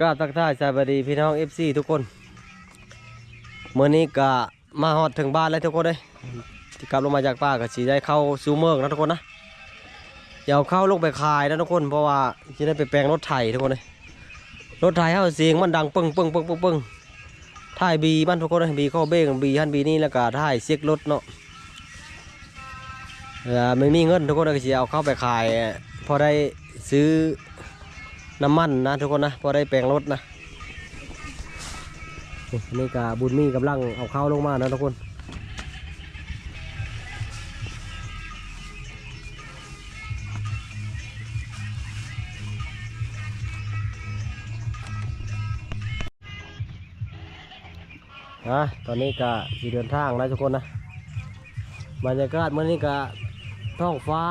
ก็ทักทายสวัสดีพี่น้อง FC ทุกคนเมื่อนี้ก็มาฮอดถึงบ้านแล้วทุกคนเลยที่กลับลงมาจากป่าก็สีได้เข้าซูเมอร์นะทุกคนนะอย่าเอาเข้าลงไปขายนะทุกคนเพราะว่าจะได้ไปแปลงรถไถทุกคนเลยรถไถเฮาเสียงมันดังปึ้งปึ้งปึ้งปึ้งปึ้งถ่ายบีมันทุกคนเลยบีข้าเบ้งบีฮันบีนี่แล้วก็ถ่ายเสียกรถเนาะไม่มีเงินทุกคนเลยก็สิเอาเข้าไปขาย พอได้ซื้อ น้ำมันนะทุกคนนะพอได้แปลงรถนะนี่กาบุญมีกำลังเอาเข้าลงมานะทุกคนนะตอนนี้ก็สีเดินทางนะทุกคนนะบรรยากาศเมื่อนี้ก็ท้องฟ้า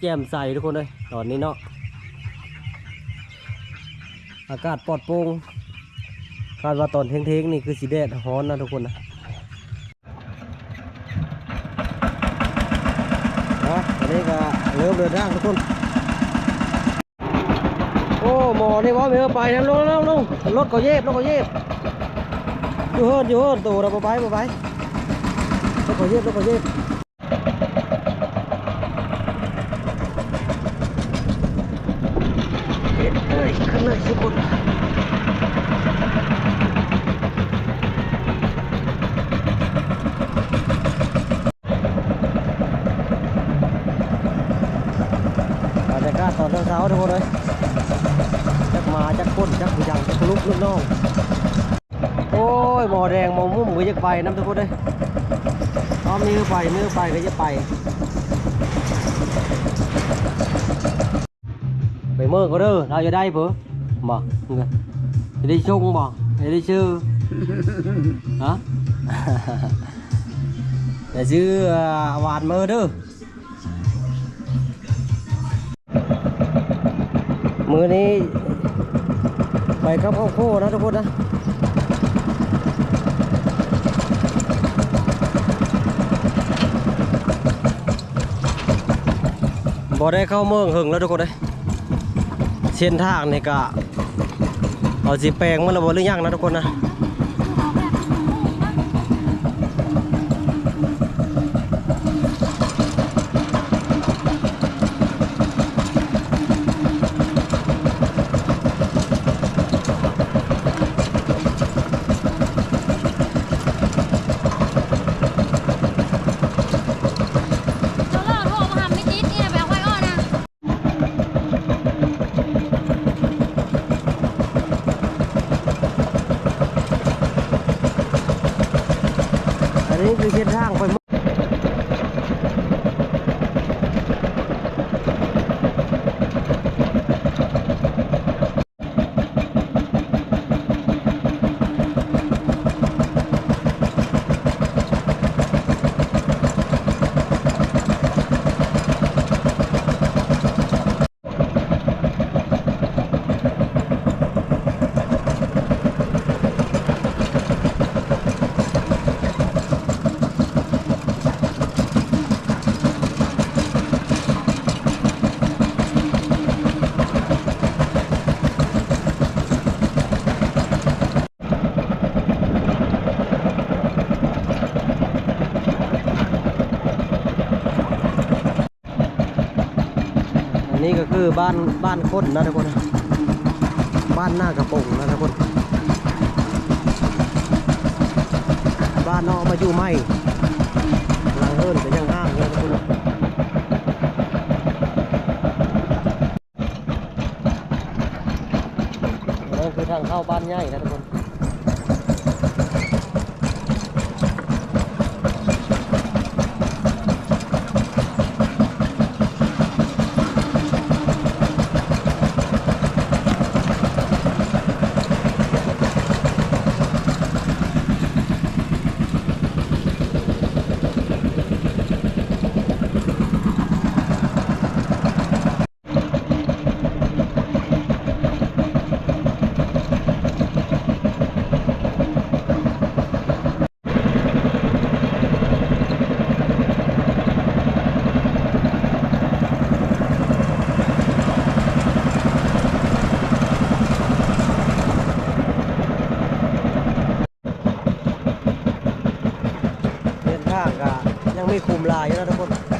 แจ่มใสทุกคนเลยตอนนี้เนาะ อากาศปลอดโปร่งคาดว่าตอนเท่งๆนี่คือสีแดดฮ้อนนะทุกคนนะนะอันนี้ก็เริ่มเดินทางทุกคน โอ้หมอนี่ว่าไม่เอาไปนะลงลงลงรถก็เย็บรถก็เย็บอยู่เฮิร์นอยู่เฮิร์นตัวเราไปไปไปรถก็เย็บรถก็เย็บเอ็ดเอ้ยขึ้นเลยทุกคน บรรยากาศตอนเช้าๆทุกคนเลยจักหมาจักก้นจักผู้ยังจักลุกลูกน้อง โอ้ยหมอแดงหมอมุ่มก็จะไป น้ำทุกคนเลยพร้อมนี้ก็ไปมือไปก็จะไป ไปเมื่อก็เด้อเราจะได้เผื่อบ่เงินจะได้ชงบ่จะได้ชื่อฮะจะชื่อหวานมือเด้อมือนี้ไปกับข้าวโพดนะทุกคนนะ บ่ได้เข้าเมืองหึงแล้วทุกคนเลยเส้นทางนี่ก็เอาสีแปลงมันระเบิดหรือยังนะทุกคนนะเราเลิกโทรมาหาไม่ติดเนี่ยแบบไว้ก่อนนะ อันนี้คือเส้นทางไปเมือง อันนี้ก็ คือบ้านบ้านคนนะทุกคน บ้านหน้ากระโปรงนะทุกคน บ้านนอกมาอยู่ไม่หลังเฮิรนแต่ยังห้างเลยทุกคนนะนั่นคือทางเข้าบ้านใหญ่นะทุกคน อ ไม่คุมลายอยู่นะทุกคน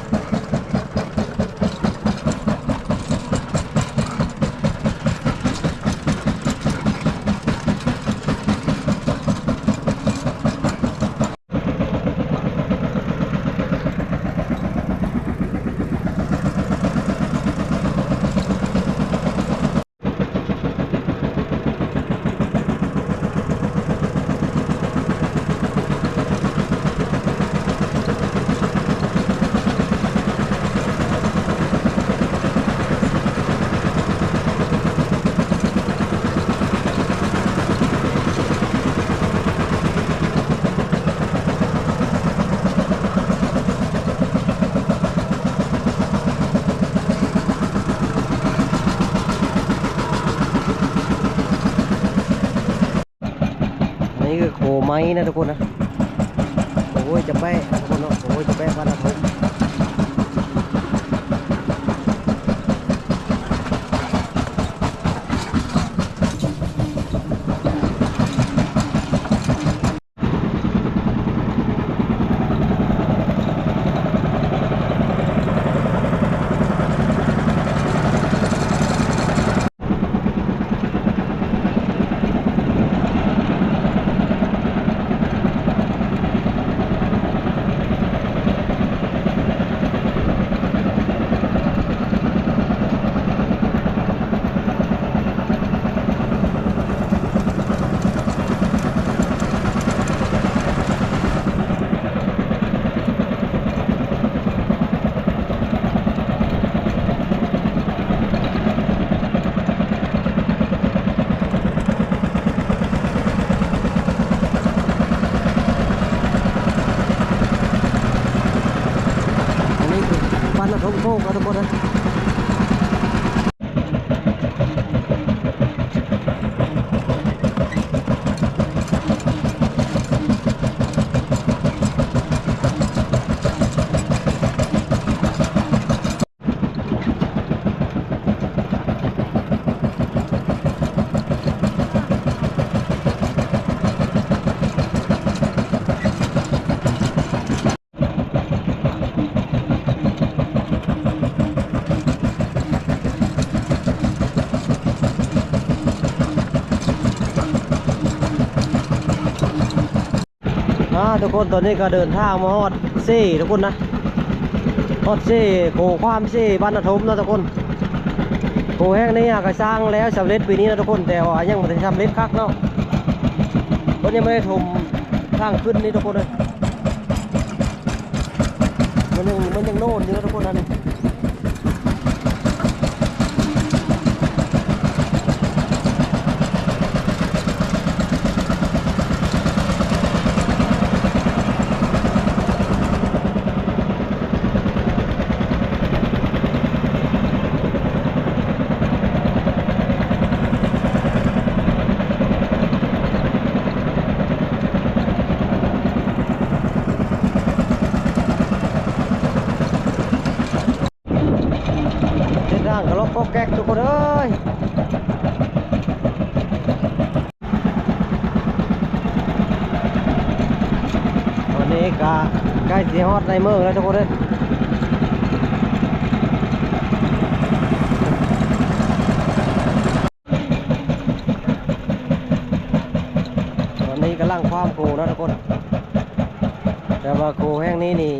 นี้คือ นี้นะทุกคนนะโอ้ยจะแปะทุกคนเนาะโอ้ยจะแปะบ้านนี้คือบ้าน ละ ทุกคนนะอ่าทุกคนตอนนี้ก็เดินทางมาฮอดเซ่ทุกคนนะฮอดเซ่โกความเซ่บ้านละทมนะทุกคนโกแห้งนี้ก็สร้างแล้วสำเร็จปีนี้นะทุกคนแต่ว่ายังไม่ได้สำเร็จคักเนาะเพราะยังไม่ได้ถมทางขึ้นนี่ทุกคนเลยมันยังมันยังโน่นอยู่นะทุกคนนะนี่ เส้นทางก็ล็อกก็แก๊กทุกคนเอ้ยตอนนี้ก็ใกล้สีฮอด ในเมืองแล้วทุกคนเอ้ยตอนนี้กำลังความโกนะทุกคน แต่ว่าโกแห้งนี้นี่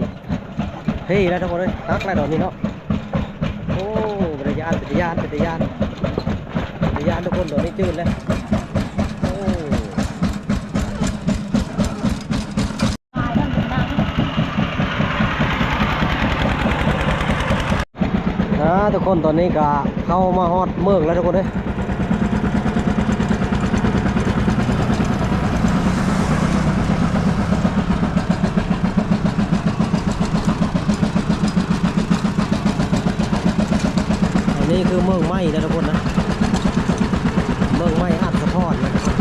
เฮ้ยแล้วทุกคนเอ้ยตักแล้วดอกนี้เนาะ โอ้เป็นยานเป็นยานเป็นยานเป็นยานทุกคนตัวนี้จืดเลยโอ้นะ ทุกคนตอนนี้ก็เข้ามาฮอดเมืองแล้วทุกคนเลยอันนี้คือเมืองไหม้นะทุกคนนะเมืองไหม้อัดสะพอดนะทุกคน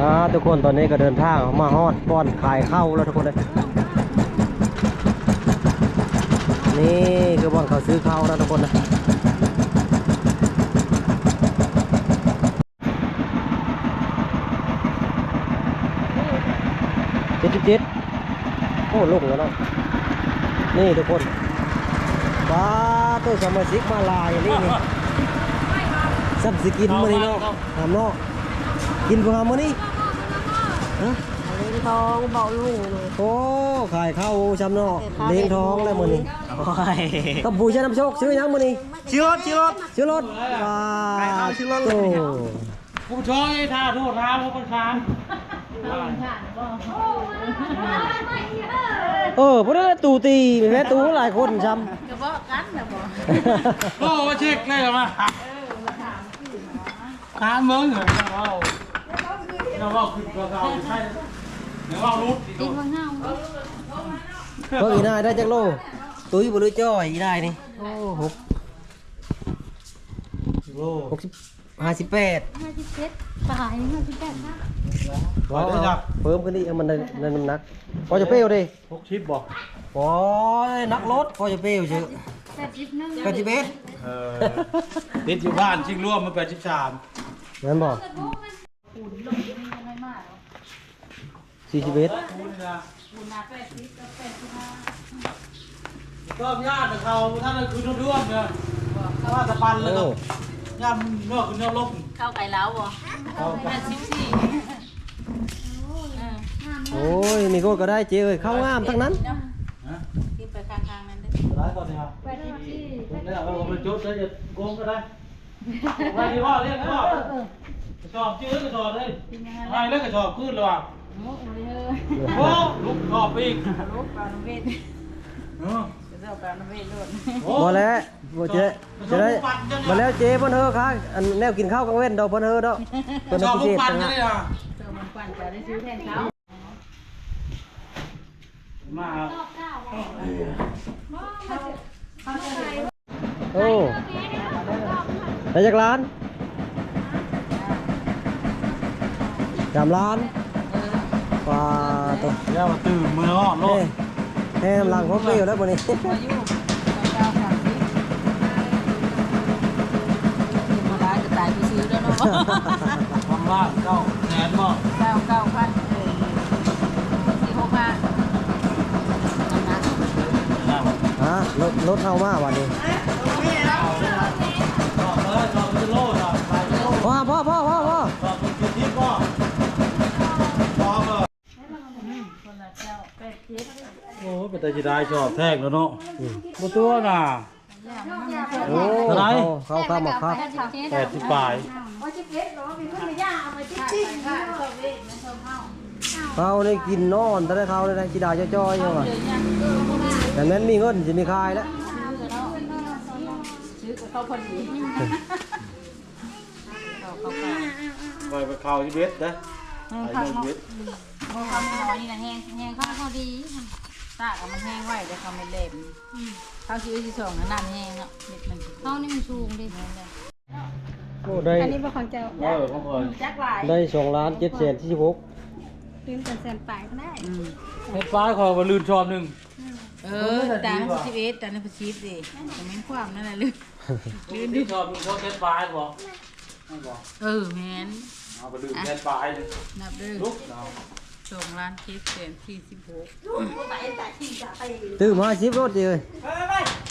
อ่าทุก คนตอนนี้ก็เดินทางมาฮอดป้อนขายเข้าวแล้วทุกคนเลยนี่คือบอลเขาซื้อเขานะทุกคนนะเจ็ดสิบเจ็ดโอ้ลงแล้วเนาะนี่ทุกคนว้าตัวสมาชิกมาลายนี่นี่สับสิกินมานี่เนาะทำเนาะกินพวกเรามานี่ ฮะเลี้ยงท้องเบาลูกเลย โอ้ขายข้าวชำเนาะเลี้ยงท้องแล้วมื้อนี้โอ้ยกับบูชาน้ำโชคซื้อหยังมื้อนี้ชิรถชิรถซื้อรถว้าขายข้าวซื้อรถโตผู้ชอยท่าโทษท้าผู้ประชานเออบ่ได้ตูตีแม่ตูหลายคนช้กระบอกกันนะบอกโอ้มาเช็คเลยเหรอมาถามมึงเหรอ เราเราว่าคือตัวเราใช่เดี๋ยวว่ารู้ติดบางห้างำเพิ่งอีนายได้จักโล ตุ้ยบ่รู้จ้อยอีนายนี่ โอ้หกโลหกสิบห้าสิบแปดห้าสิบเจ็ดปลายห้าสิบแปดครับว้าวเพิ่มขึ้นอีกให้มันได้ได้น้ำหนักพอจะเปรี้ยวดิหกชิปบอกโอ้ยนักรถพอจะเปรี้ยวเชื่อแปดสิบหนึ่งแปดสิบเอ็ดเออติดอยู่บ้านชิงร่วมมาแปดสิบสามงั้นบอก สี่สิบเอ็ดก็ญาติเขาท่านคือนุ่มๆเนี่ยว่าสปันเลยโอ้ญาตินอกคือเนื้อลบเข้าไก่แล้วบ่เขาแปดสิบสี่โอ้ยนี่ก็ก็ได้เจ๊เอ้ยเข้างามทั้งนั้นที่ไปข้างๆนั้นได้ร้ายก่อนเนี่ยครับแปดสิบสี่นี่แหละเราไปจุดแล้วจะโกงก็ได้ไปดีว่าเรียกว่าชอบชื่อกระชอบเลยไม่เลิกกระชอบขึ้นเลยว่ะ มุกเลยโอ้ลูกชอบอีกลูกปลาน้ำเวทเออจะเจ้าปลาน้ำเวทโดนโอ้บ่แล้วบ่เจ๊จะได้มาแล้วเจ๊เพิ่นเฮอค่ะอันแนวกินข้าวกลางเว้นดอกเพิ่นเฮอดอกเพิ่นชอบพิลูเศกษปั่นนะจะได้อะเจ้ามันควันจะได้ซื้อแทนเขามาโอ้ได้จากร้านจามร้าน ปลาตัวเดี๋ยวมาตื่นมืออ่อนโลเฮ้ดแห้มหลังเขาเปรี้ยวแล้วบ่นี้อายุเก้าสามสิบมาได้จะตายไปซื้อแล้วเนาะทำล่างเก้าแสนบ่เก้าเก้าพันเออสี่หกพันน้ำหนักฮะรถรถเฮามาวันนี้ชอบเลยชอบเป็นโลชอบไปโลพ่อพ่อพ่อพ่อพ่อ ชอบเป็นจุดที่ก็ชอบเลย คนละเจ้าแปดเจ็ด โอ้เป็นแต่จีได้ชอบแท่งแล้วเนาะบ่ตัวน่ะโอ้เท่าไหร่เข้าเข้ามาครับแปดสิบเจ็ดแปดสิบปลายเขาได้กินนอนแต่ได้เขาได้กินดาวจ้อยๆอยู่ว่ะแต่แม้นมีเงินสิมีคายแล้วซื้อกับเขาพอดีเขาเขาไปไปไปเข้าที่เบสนะ ไปข้าวที่เบสเขาไม่น้อยนี่นะแห้งแห้งข้าววพอดีตากับมันแห้งไว้แต่เขาไม่เล็บข้าวซื้อที่สองนะน้ำแห้งเนาะเม็ดมันข้าวนี่มันสูงดิโอ้ได้อันนี้เป็นของเจ้าเออของคนจักหลายได้สองล้านเจ็ดแสนที่สิบหกลืมแต่แสนปลายก็ได้เฮ็ดปลาขอมาลื่นชอบหนึ่งเออตาในพัชิเอสตาในพัชิสดิแต่ไม่ความนั่นแหละลืมลื่นที่ชอบหนึ่งเขาเฮ็ดปลายบอก ไม่บอกเออแมนเอาไปลื่นเฮ็ดปลายเลยนับเด้อลุกเอาสองล้านเจ็ดแสนสี่สิบหกตื้อมาสิบรถเดียว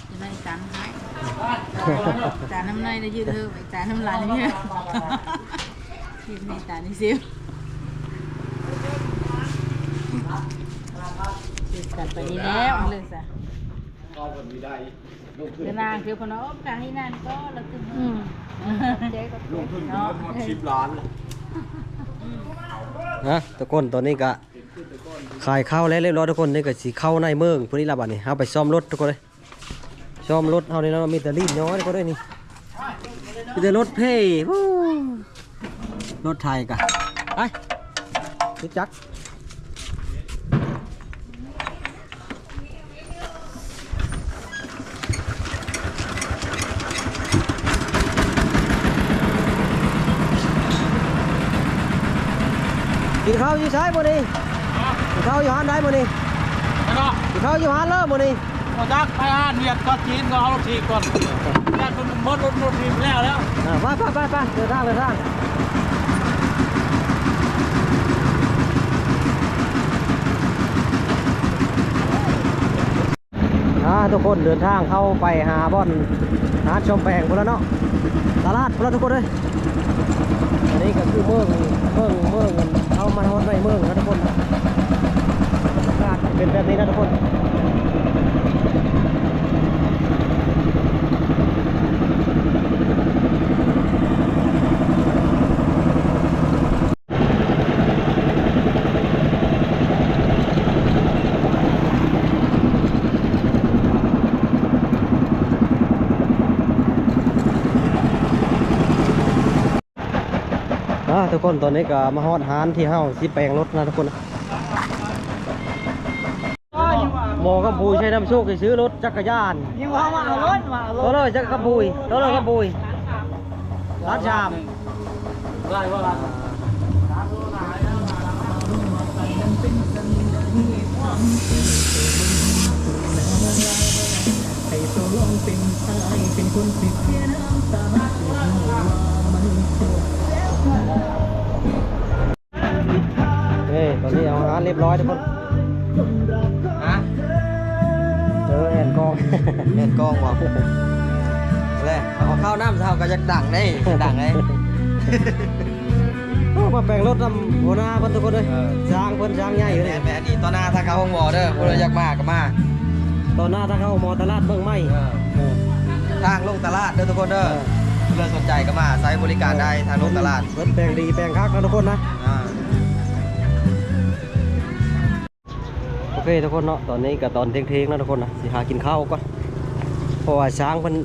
จะได้จานน้ำลายจานน้ำลายได้ยืดเถอะไปจานน้ำลายเนี่ยคิดในจานนี้ซิวติดกันไปนี่แล้วเลยสะเอาคนมีได้ลงทุน เดี๋ยวนางคือพนมกลางที่นั่นก็เราตึงอืมลงทุนเงินหมดสิบล้านเลยนะทุกคนตอนนี้ก็ขายข้าวแล้วเรียบร้อยทุกคนนี่ก็สิเข้าในเมืองพวกนี้ละบัดนี้เอาไปซ่อมรถทุกคนเลยซ่อมรถเฮานี่เนาะมีแต่รีบน้อยทุกคนเลยนี่มีแต่รถเพ่วู้รถไทยกะไปรู้จัก ข้าวอยู่ใช้บ่นี่กินข้าวอยู่หานได้บ่นี่แล้วก็กินข้าวอยู่หานเลิกบ่นี่เมาจักไปอ่านเวียดก็จีนก็เอารถทีก่อนแค่คนมดรถรถทีแล้วแล้วอ่าไปไปไปไปเดินทางเดินทางอ่าทุกคนเดินทางเข้าไปหาบ่อนหาชมแปลงพุ่นแล้วเนาะตลาดพุ่นแล้วทุกคนเลยอันนี้ก็คือเมืองเมืองเมืองเข้า มาฮอดในเมืองนะทุกคนบรรยากาศเป็นแบบนี้นะทุกคน ทุกคนตอนนี้ก็มาฮอดฮานที่เฮาสิแปลงรถนะทุกคนหมอกับปุยใช้น้ำโชคไปซื้อรถจักรยานยิงว่ามาเอารถมาเอารตัวถเลยจักรปุยตัวเลยกับปุยร้านชามได้ว่าร้านเยบร้อยทุกคนฮะเออแอนกองเล่นกล้องว่ะเลยเอาข้าวน้ำเท่าก็จะดังได้ดังได้โอ้มาแปลงรถนำหัวหน้าเพิ่นทุกคนเลยเออสร้างเพิ่นสร้างใหญ่อยู่แม่เลยแม่นี่ตอนหน้าถ้าเขาห้องหมอเด้อคนอยากมาก็มาตอนหน้าถ้าเข้าหมอตลาดเมืองใหม่เออทางลงตลาดเด้อทุกคนเด้อเรื่องสนใจก็มาใช้บริการได้ทางลงตลาดเพิ่นแปลงดีแปลงคักนะทุกคนนะ เคทุกคนเนาะตอนนี้ก็ตอนเที่ยงๆนะทุกคนนะสิหากินข้าวก่อนเพราะว่าช้างมัน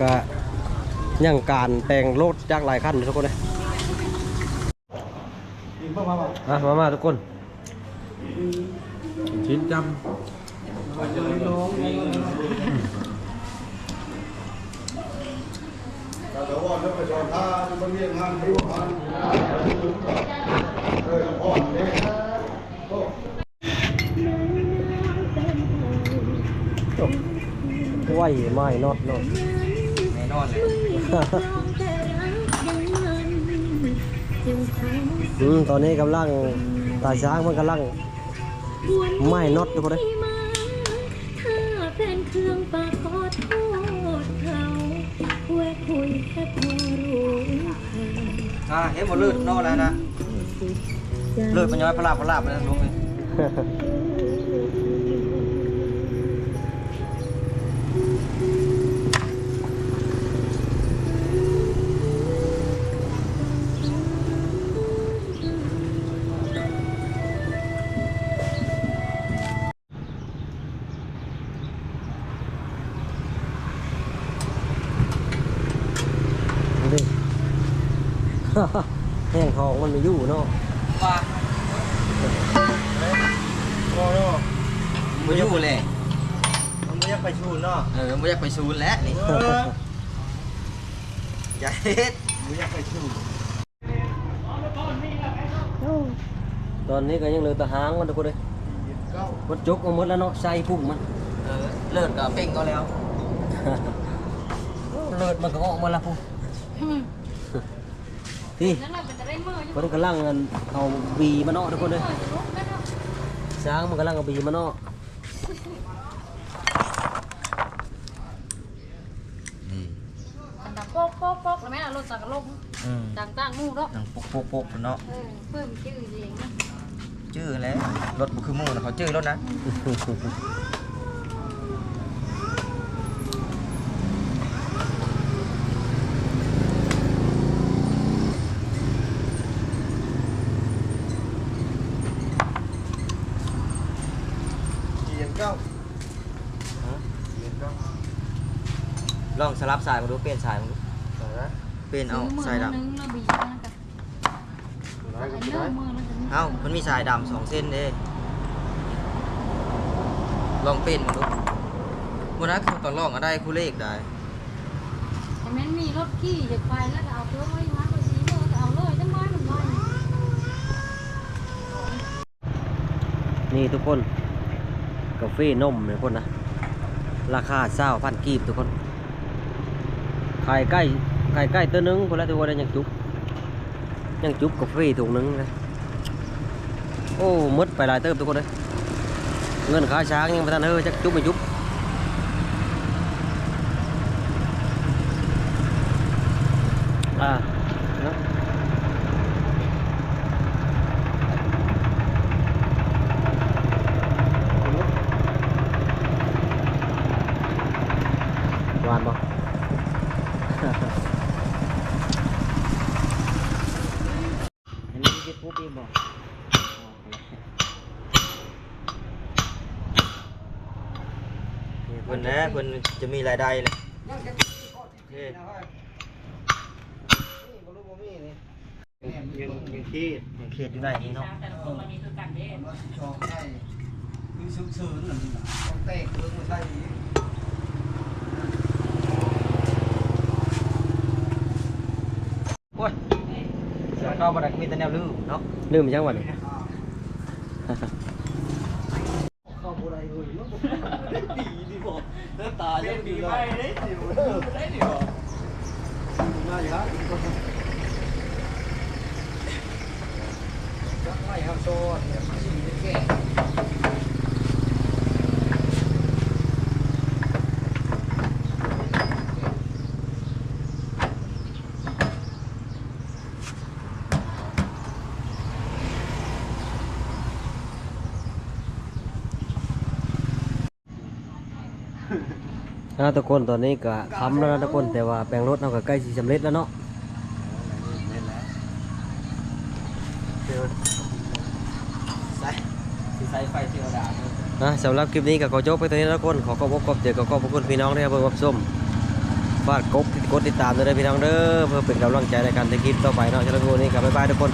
ก็ยังการแต่งรถจากหลายคันอยู่ทุกคนเลยกินบ้างมาบ้างอะมามาทุกคนชิ้นจไหวไม้น็อตเนาะแน่นอนเลยอืมตอนนี้กำลังตาช้างมันกำลังไม้น็อตทุกคนเลยถ้าเป็นเครื่องปากขอโทษเขาแวะคุยแค่พอรู้อ่าเห็นหมดลืดนอกแล้วนะลืดมันย้อยพลาบพลาบไปแล้วลุงเลย แห้งทองมันไม่อยู่เนาะว่าไม่อยู่เลยมันไม่อยากไปชูเนาะเออไม่อยากไปชูนแล้วนี่อย่าเฮ็ดตอนนี้ก็ยังเหลือแต่หางมันทุกคนเลยมันจกมาหมดแล้วเนาะใส่พุ่งมันเออเลิศกับเป่งก็แล้วเลิศมันก็ออกมาและพุ่ง ที่นั่นแหละเป็นจะได้มืออยู่มันกำลังเอาบีมาเนาะทุกคนเลยลุกแล้วเนาะช้างมันกำลังเอาบีมาเนาะนี่อันดับโป๊กโป๊กโป๊กแล้วแม่เอารถสักกะลงอืมต่างต่างๆมู่เนาะหนังปุ๊กปุ๊กปุ๊กเนาะเออเพิ่มชื่อเองนะชื่อแล้วรถบุคือหมู่นะเขาชื่อรถนะ ลองสลับสายมาดูเปลี่ยนสายมาดูเปลี่ยนเอาสายดำมือนึงแล้วบีบนะกันไอ้เนื้อมือแล้วกันเอ้ามันมีสายดำสองเส้นเด้ลองเป็นมาดูวันนั้นคือตอนลองก็ได้คู่เลขได้แต่แม่นมีรถขี่จากไปแล้วก็เอาตัวไว้มาก็สีมือก็เอาเลยจังไว้มันน้อยนี่ทุกคนกาแฟนมเนี่ยคนนะราคาเศร้าพันกีบทุกคนไข่ใกล้ไข่ใกล้ตัวนึงพอแล้วทุกคนได้ยังจุบยังจุบกาแฟถุงนึงเลยโอ้มดไปหลายเติบทุกคนเลยเงินขาช้างยังไม่ทันเฮ้ยจักจุบไม่จุบอ่าเนาะหวานบ่ อันนี้คิดปุ๊บอีกบ่เพิ่นนะเพิ่น จะมีรายได้เลยโอเคยังยังเครียดยังเครียดอยู่ได้นี่เนาะแต่ละคนมันมีคือกันเด้โอ้ยเสือเข้ามาได้ก็มีแต่แนวลืมเนาะลืมจังหวัดเข้าบ่ได้เลยเนาะดีดีบ่เด้อตายังดีเลยได้ดิเออได้ดิบ่มาอยู่แล้วจักไว้ครับโซนเนี่ยมาสิแก่ นะทุกคนตอนนี้ก็ทำแล้วนะทุกคนแต่ว่าแปลงรถเราก็ใกล้สิสำเร็จแล้วเนาะเดี๋ยวใส่สิใส่ไฟเทวดาเนาะนะสำหรับคลิปนี้ก็ขอจบไปตรงนี้แล้วทุกคนขอขอบคุณขอบใจขอขอบคุณพี่น้องที่ให้เบิ่งรับชมฝากกดกดติดตามด้วยนะพี่น้องเด้อเพื่อเป็นกำลังใจในการทำคลิปต่อไปเนาะสำหรับวันนี้ก็บ๊ายบายทุกคน